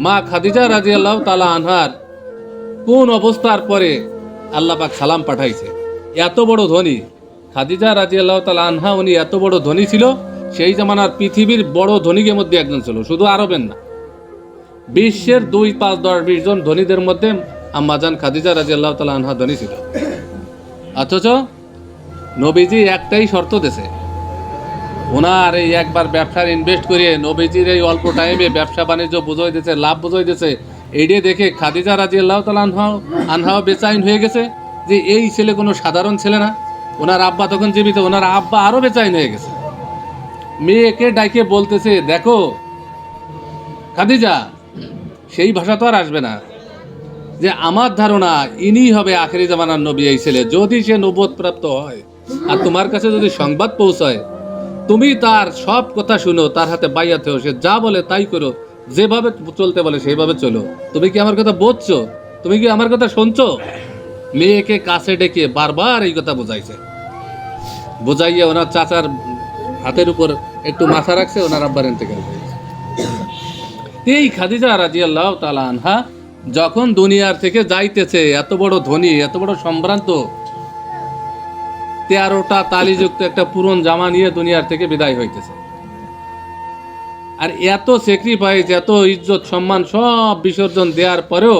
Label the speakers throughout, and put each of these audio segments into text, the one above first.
Speaker 1: মা খাদিজা রাজি আল্লাহ তালা আনহার কোন অবস্থার পরে আল্লাহ পাক সালাম পাঠাইছে? এত বড় ধনী। খাদিজা রাজি আল্লাহ তালা আনহা, উনি এত বড় ধনী ছিল, সেই জামানার পৃথিবীর বড় ধনীকের মধ্যে একজন ছিল, শুধু আরবের না। বিশ্বের দুই, পাঁচ, দশ, বিশ জন ধনীদের মধ্যে আম্মাজান খাদিজা রাজি আল্লাহ তালা আনহা ধনী ছিল। অথচ নবীজি একটাই শর্ত দেছে ওনার এই একবার ব্যবসার ইনভেস্ট করিয়ে নবীজির এই অল্প টাইমে ব্যবসা বাণিজ্য বুঝাই দিয়েছে, লাভ বুঝাই দিয়েছে। এইটা দেখে খাদিজা রাজি আল্লাহ তালা আনহাও আনহাও বেচাইন হয়ে গেছে যে এই ছেলে কোনো সাধারণ ছেলে না। ওনার আব্বা তখন জীবিত ওনার আব্বা আরও বেচাইন হয়ে গেছে। মেয়েকে ডাইকে বলতেছে, দেখো, খাদিজা, সেই ভাষা তো আর আসবে না যে আমার ধারণা ইনি হবে আখেরি জামানার নবী এই ছেলে। যদি সে নবোধ প্রাপ্ত হয় আর তোমার কাছে যদি সংবাদ পৌঁছায় তুমি তার সব কথা শুনো, তার হাতে বাইয়াতে সে যা বলে তাই করো, যেভাবে চলতে বলে সেইভাবে চলো। তুমি কি আমার কথা বুঝছ? তুমি কি আমার কথা শুনছো? মেয়েকে কাছে ডেকে বারবার এই কথা বোঝাইছে। বোঝাইয়া ওনার চাচার হাতের উপর একটু মাথা রাখছে, ওনার আব্বার ইন্তেকাল এই খাদিজা রাজি আল্লাহ তালা আনহা যখন দুনিয়ার থেকে যাইতেছে, এত বড় ধনী, এত বড় সম্ভ্রান্ত তেরোটা তালিযুক্ত একটা পুরন জামা নিয়ে দুনিয়ার থেকে বিদায় হইতেছে। আর এত স্যাক্রিফাইস এত ইজ্জত, সম্মান সব বিসর্জন দেওয়ার পরেও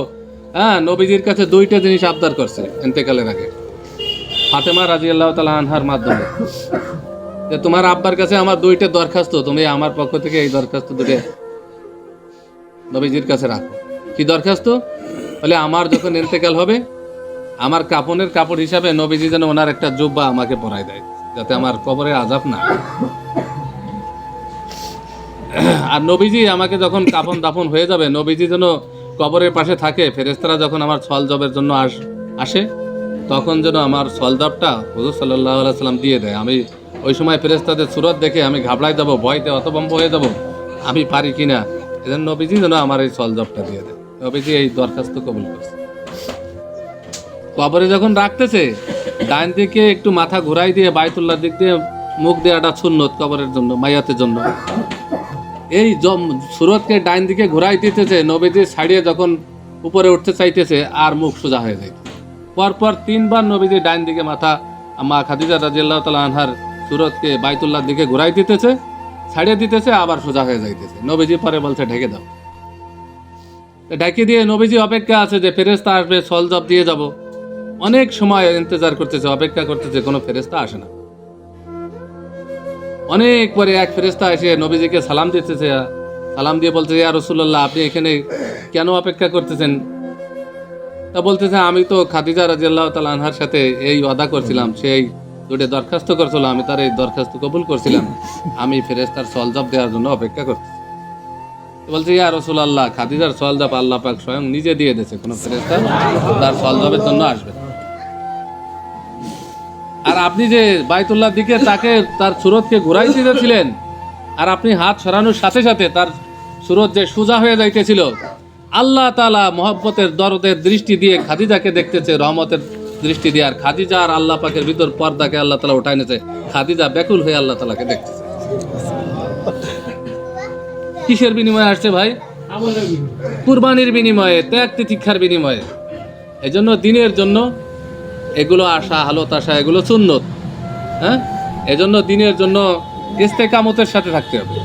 Speaker 1: হ্যাঁ নবীজির কাছে দুইটা জিনিস আবদার করছে এন্তেকালের আগে। ফাতেমা রাজি আল্লাহ তালা আনহার মাধ্যমে। যে তোমার আব্বার কাছে আমার দুইটা দরখাস্ত, তুমি আমার পক্ষ থেকে এই দরখাস্ত দুটো নবীজির কাছে রাখো। কি দরখাস্ত? বলে, আমার যখন ইন্তেকাল হবে আমার কাপনের কাপড় হিসাবে নবীজি যেন ওনার একটা জুব্বা আমাকে পরাই দেয়, যাতে আমার কবরে আজাব না আর নবীজি আমাকে যখন কাপন দাফন হয়ে যাবে, নবীজি যেন কবরের পাশে থাকে ফেরেস্তারা যখন আমার ছল জবের জন্য আস, আসে, তখন যেন আমার ছল জবটা হুজুর সাল্লাহ সাল্লাম দিয়ে দেয়। আমি ওই সময় ফেরেস্তাদের সুরত দেখে আমি ঘাবড়াই যাব, ভয়তে অতবম্ব হয়ে যাব, আমি পারি কিনা, এজন্য নবীজি যেন আমার এই ছল জবটা দিয়ে দেয়। নবীজি এই দরখাস্ত কবুল করছে। কবরে যখন রাখতেছে, ডান দিকে একটু মাথা ঘুরাই দিয়ে বাইতুল্লাহ দিক দিয়ে মুখ দেওয়াটা সুন্নত কবরের জন্য, মাইয়াতের জন্য। এই সুরতকে ডাইন দিকে ঘুরাই দিতেছে, নবীজি ছাড়িয়ে যখন উপরে উঠতে চাইতেছে, আর মুখ সোজা হয়ে যায়। পরপর তিনবার নবীজি ডাইন দিকে মাথা, মা খাদিজা রাজিয়াল্লাহ তালা আনহার সুরতকে বাইতুল্লাহর দিকে ঘুরাই দিতেছে, ছাড়িয়ে দিতেছে, আবার সোজা হয়ে যাইতেছে। নবীজি পরে বলছে, ঢেকে দাও। ঢেকে দিয়ে নবীজি অপেক্ষা আছে যে ফেরেস্তা আসবে সল জব দিয়ে যাব। অনেক সময় ইন্তজার করতেছে, অপেক্ষা করতেছে, কোনো ফেরেস্তা আসে না। অনেক পরে এক ফেরেস্তা এসে নবীজিকে সালাম দিতেছে, সালাম দিয়ে বলছে ইয়া রসুল্লাহ আপনি এখানে কেন অপেক্ষা করতেছেন? তা বলতেছে, আমি তো খাদিজা রাজিয়াল্লাহ তাল আনহার সাথে এই ওয়াদা করছিলাম, সেই দুটো দরখাস্ত করছিল, আমি তার এই দরখাস্ত কবুল করছিলাম। আমি ফেরেস্তার সলজব দেওয়ার জন্য অপেক্ষা করছি বলছে, ইয়া রসুল আল্লাহ খাদিজার সলজব আল্লাহ পাক স্বয়ং নিজে দিয়ে দিয়েছে, কোনো ফেরেস্তা তার সলজবের জন্য আসবে। আর আপনি যে বাইতুল্লাহর দিকে তাকে, তার সুরতকে ঘুরাই দিতেছিলেন, আর আপনি হাত সরানোর সাথে সাথে তার সুরত যে সোজা হয়ে যাইতেছিল, আল্লাহ তালা মহব্বতের দরদের দৃষ্টি দিয়ে খাদিজাকে দেখতেছে, রহমতের দৃষ্টি দিয়ে। আর খাদিজা আর আল্লাহ পাকের ভিতর পর্দাকে আল্লাহ তালা উঠাই নিয়েছে খাদিজা ব্যাকুল হয়ে আল্লাহ তালাকে দেখতেছে। কিসের বিনিময়ে আসছে ভাই? কুরবানির বিনিময়ে ত্যাগ তিতিক্ষার বিনিময়ে। এই জন্য দিনের জন্য এগুলো আশা হালত আশা এগুলো সুন্নত হ্যাঁ? এজন্য দিনের জন্য ইস্তেকামতের সাথে থাকতে হবে।